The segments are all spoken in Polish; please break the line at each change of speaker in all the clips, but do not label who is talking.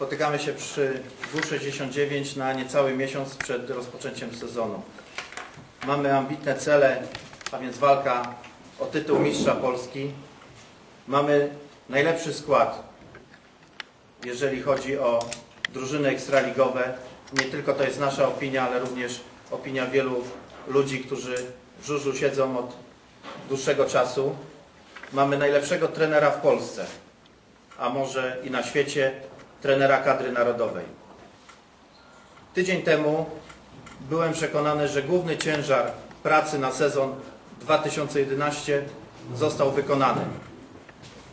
Spotykamy się przy W69 na niecały miesiąc przed rozpoczęciem sezonu. Mamy ambitne cele, a więc walka o tytuł mistrza Polski. Mamy najlepszy skład, jeżeli chodzi o drużyny ekstraligowe. Nie tylko to jest nasza opinia, ale również opinia wielu ludzi, którzy w żużlu siedzą od dłuższego czasu. Mamy najlepszego trenera w Polsce, a może i na świecie, trenera kadry narodowej. Tydzień temu byłem przekonany, że główny ciężar pracy na sezon 2011 został wykonany.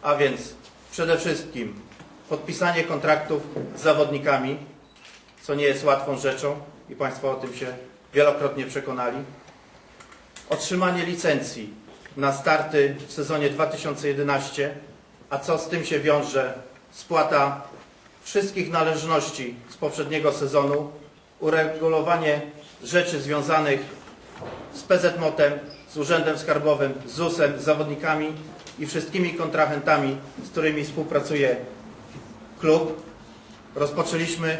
A więc przede wszystkim podpisanie kontraktów z zawodnikami, co nie jest łatwą rzeczą i Państwo o tym się wielokrotnie przekonali. Otrzymanie licencji na starty w sezonie 2011, a co z tym się wiąże? Spłata wszystkich należności z poprzedniego sezonu, uregulowanie rzeczy związanych z PZMOT-em, z Urzędem Skarbowym, z ZUS-em, z zawodnikami i wszystkimi kontrahentami, z którymi współpracuje klub. Rozpoczęliśmy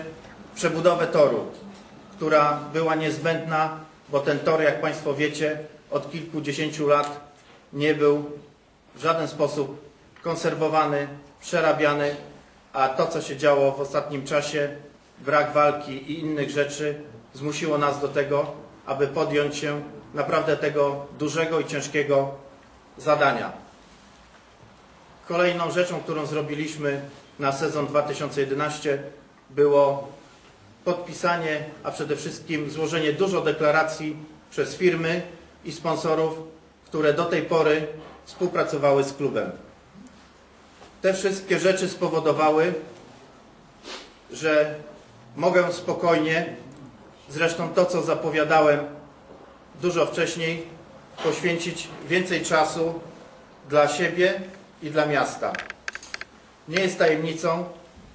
przebudowę toru, która była niezbędna, bo ten tor, jak Państwo wiecie, od kilkudziesięciu lat nie był w żaden sposób konserwowany, przerabiany, a to, co się działo w ostatnim czasie, brak walki i innych rzeczy, zmusiło nas do tego, aby podjąć się naprawdę tego dużego i ciężkiego zadania. Kolejną rzeczą, którą zrobiliśmy na sezon 2011 było podpisanie, a przede wszystkim złożenie dużo deklaracji przez firmy i sponsorów, które do tej pory współpracowały z klubem. Te wszystkie rzeczy spowodowały, że mogę spokojnie, zresztą to, co zapowiadałem dużo wcześniej, poświęcić więcej czasu dla siebie i dla miasta. Nie jest tajemnicą,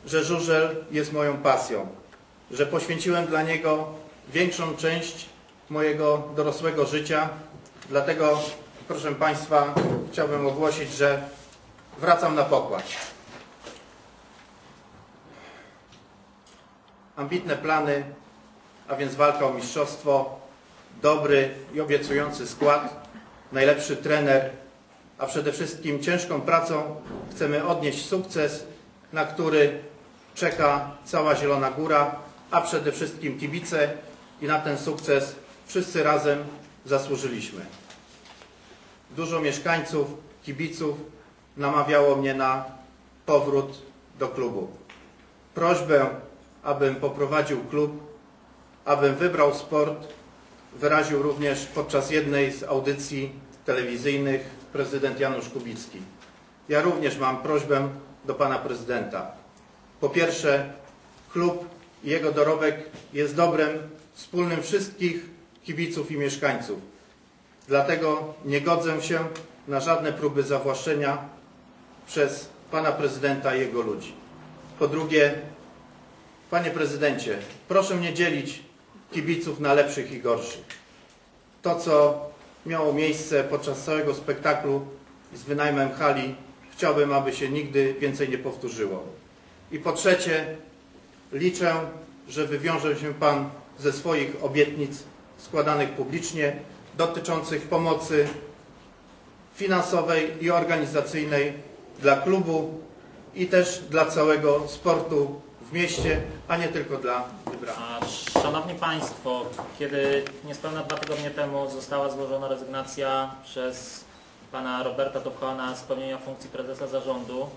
że żużel jest moją pasją, że poświęciłem dla niego większą część mojego dorosłego życia. Dlatego, proszę Państwa, chciałbym ogłosić, że wracam na pokład. Ambitne plany, a więc walka o mistrzostwo, dobry i obiecujący skład, najlepszy trener, a przede wszystkim ciężką pracą chcemy odnieść sukces, na który czeka cała Zielona Góra, a przede wszystkim kibice i na ten sukces wszyscy razem zasłużyliśmy. Dużo mieszkańców, kibiców namawiało mnie na powrót do klubu. Prośbę, abym poprowadził klub, abym wybrał sport, wyraził również podczas jednej z audycji telewizyjnych prezydent Janusz Kubicki. Ja również mam prośbę do pana prezydenta. Po pierwsze, klub i jego dorobek jest dobrem wspólnym wszystkich kibiców i mieszkańców. Dlatego nie godzę się na żadne próby zawłaszczenia przez pana prezydenta i jego ludzi. Po drugie, panie prezydencie, proszę nie dzielić kibiców na lepszych i gorszych. To, co miało miejsce podczas całego spektaklu z wynajmem hali, chciałbym, aby się nigdy więcej nie powtórzyło. I po trzecie, liczę, że wywiąże się Pan ze swoich obietnic składanych publicznie dotyczących pomocy finansowej i organizacyjnej dla klubu i też dla całego sportu w mieście, a nie tylko dla wybranych.
Szanowni Państwo, kiedy niespełna dwa tygodnie temu została złożona rezygnacja przez pana Roberta Topchana z pełnienia funkcji prezesa zarządu,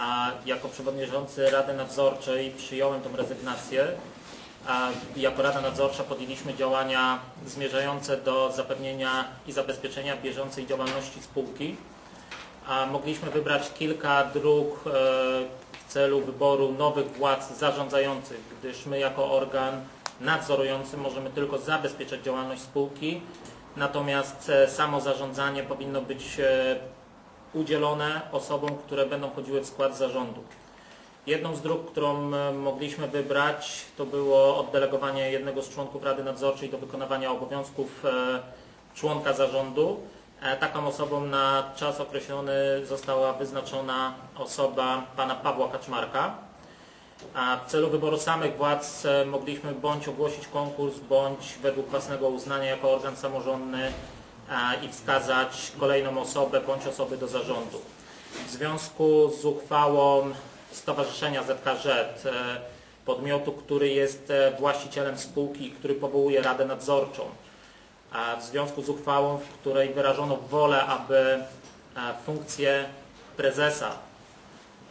a jako przewodniczący Rady Nadzorczej przyjąłem tą rezygnację, a jako Rada Nadzorcza podjęliśmy działania zmierzające do zapewnienia i zabezpieczenia bieżącej działalności spółki. A mogliśmy wybrać kilka dróg e, w celu wyboru nowych władz zarządzających, gdyż my jako organ nadzorujący możemy tylko zabezpieczać działalność spółki, natomiast e, samo zarządzanie powinno być e, udzielone osobom, które będą wchodziły w skład zarządu. Jedną z dróg, którą mogliśmy wybrać, to było oddelegowanie jednego z członków Rady Nadzorczej do wykonywania obowiązków członka zarządu. E, Taką osobą na czas określony została wyznaczona osoba pana Pawła Kaczmarka. A w celu wyboru samych władz e, mogliśmy bądź ogłosić konkurs, bądź według własnego uznania jako organ samorządny a, i wskazać kolejną osobę bądź osoby do zarządu. W związku z uchwałą Stowarzyszenia ZKZ, e, podmiotu, który jest e, właścicielem spółki który powołuje Radę Nadzorczą, w związku z uchwałą, w której wyrażono wolę, aby e, funkcję prezesa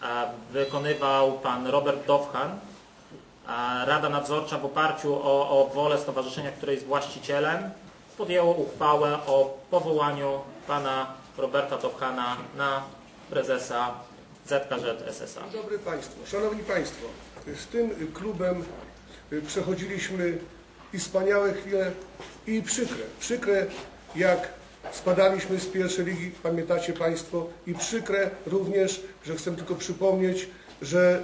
e, wykonywał pan Robert Dowchan, a Rada Nadzorcza w oparciu o, o wolę stowarzyszenia, które jest właścicielem, podjęło uchwałę o powołaniu pana Roberta Dowchana na prezesa ZKZ SSA.
Dzień dobry Państwu. Szanowni Państwo, z tym klubem y, przechodziliśmy i wspaniałe chwile, i przykre. Przykre jak spadaliśmy z pierwszej ligi, pamiętacie Państwo, i przykre również, że chcę tylko przypomnieć, że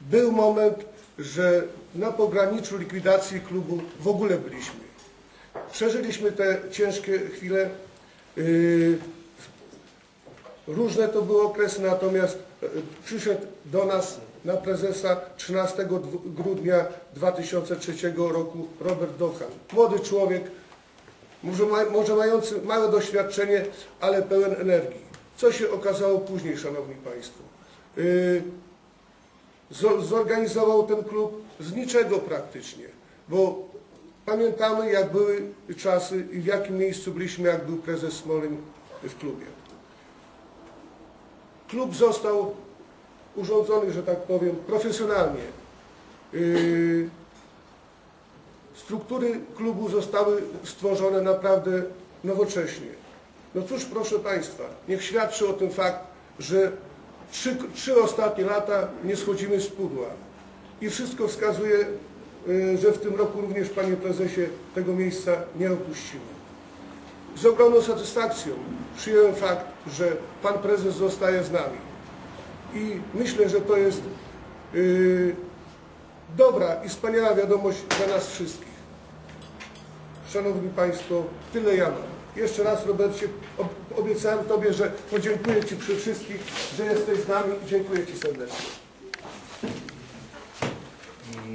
był moment, że na pograniczu likwidacji klubu w ogóle byliśmy. Przeżyliśmy te ciężkie chwile. Yy, Różne to były okresy, natomiast e, przyszedł do nas na prezesa 13 dwu- grudnia 2003 roku Robert Dochan. Młody człowiek, może, może mający małe doświadczenie, ale pełen energii. Co się okazało później, Szanowni Państwo? Yy, zo- zorganizował ten klub z niczego praktycznie, bo pamiętamy jak były czasy i w jakim miejscu byliśmy, jak był prezes Smolin w klubie. Klub został urządzony, że tak powiem, profesjonalnie. Yy, Struktury klubu zostały stworzone naprawdę nowocześnie. No cóż, proszę Państwa, niech świadczy o tym fakt, że trzy, trzy ostatnie lata nie schodzimy z pudła. I wszystko wskazuje, yy, że w tym roku również, Panie Prezesie, tego miejsca nie opuścimy. Z ogromną satysfakcją przyjąłem fakt, że Pan Prezes zostaje z nami. I myślę, że to jest yy, dobra i wspaniała wiadomość dla nas wszystkich. Szanowni Państwo, tyle ja mam. Jeszcze raz, Robercie, ob- obiecałem Tobie, że podziękuję Ci przy wszystkich, że jesteś z nami i dziękuję Ci serdecznie.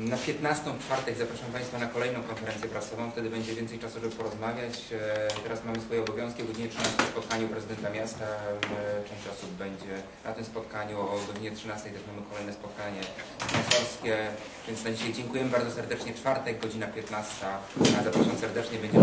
Na 15 w czwartek zapraszam Państwa na kolejną konferencję prasową, wtedy będzie więcej czasu, żeby porozmawiać. E, Teraz mamy swoje obowiązki, o godzinie 13 spotkaniu prezydenta miasta. E, Część osób będzie na tym spotkaniu, o godzinie 13 też mamy kolejne spotkanie sponsorskie. Więc na dzisiaj dziękujemy bardzo serdecznie. Czwartek, godzina 15. A zapraszam serdecznie, będzie